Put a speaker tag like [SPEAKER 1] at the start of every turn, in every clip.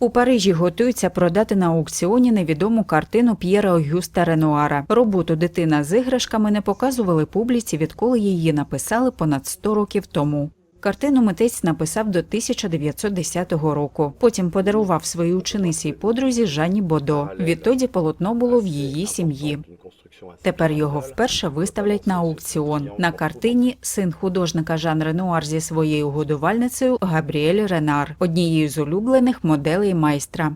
[SPEAKER 1] У Парижі готуються продати на аукціоні невідому картину П'єра Огюста Ренуара. Роботу дитина з іграшками не показували публіці, відколи її написали понад 100 років тому. Картину митець написав до 1910 року. Потім подарував своїй учениці й подрузі Жанні Бодо. Відтоді полотно було в її сім'ї. Тепер його вперше виставлять на аукціон. На картині син художника Жан Ренуар зі своєю годувальницею Габріель Ренар, однією з улюблених моделей майстра.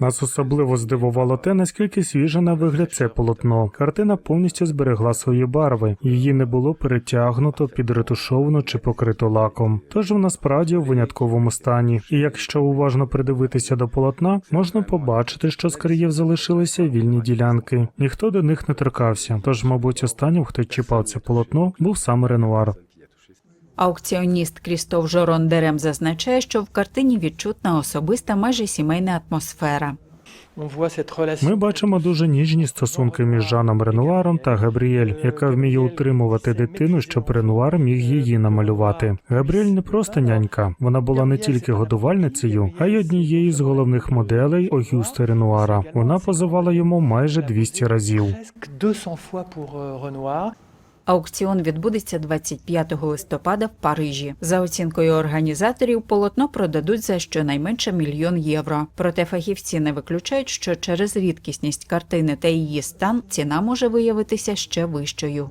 [SPEAKER 2] Нас особливо здивувало те, наскільки свіже на вигляд це полотно. Картина повністю зберегла свої барви, її не було перетягнуто, підретушовано чи покрито лаком. Тож вона справді у винятковому стані. І якщо уважно придивитися до полотна, можна побачити, що з країв залишилися вільні ділянки. Ніхто до них не торкався. Тож, мабуть, останнім, хто чіпав це полотно, був саме Ренуар.
[SPEAKER 1] Аукціоніст Крістоф Жорон Дерем зазначає, що в картині відчутна особиста, майже сімейна атмосфера.
[SPEAKER 2] Ми бачимо дуже ніжні стосунки між Жаном Ренуаром та Габріель, яка вміє утримувати дитину, щоб Ренуар міг її намалювати. Габріель не просто нянька, вона була не тільки годувальницею, а й однією з головних моделей Огюста Ренуара. Вона позувала йому майже 200 разів.
[SPEAKER 1] Аукціон відбудеться 25 листопада в Парижі. За оцінкою організаторів, полотно продадуть за щонайменше мільйон євро. Проте фахівці не виключають, що через рідкісність картини та її стан ціна може виявитися ще вищою.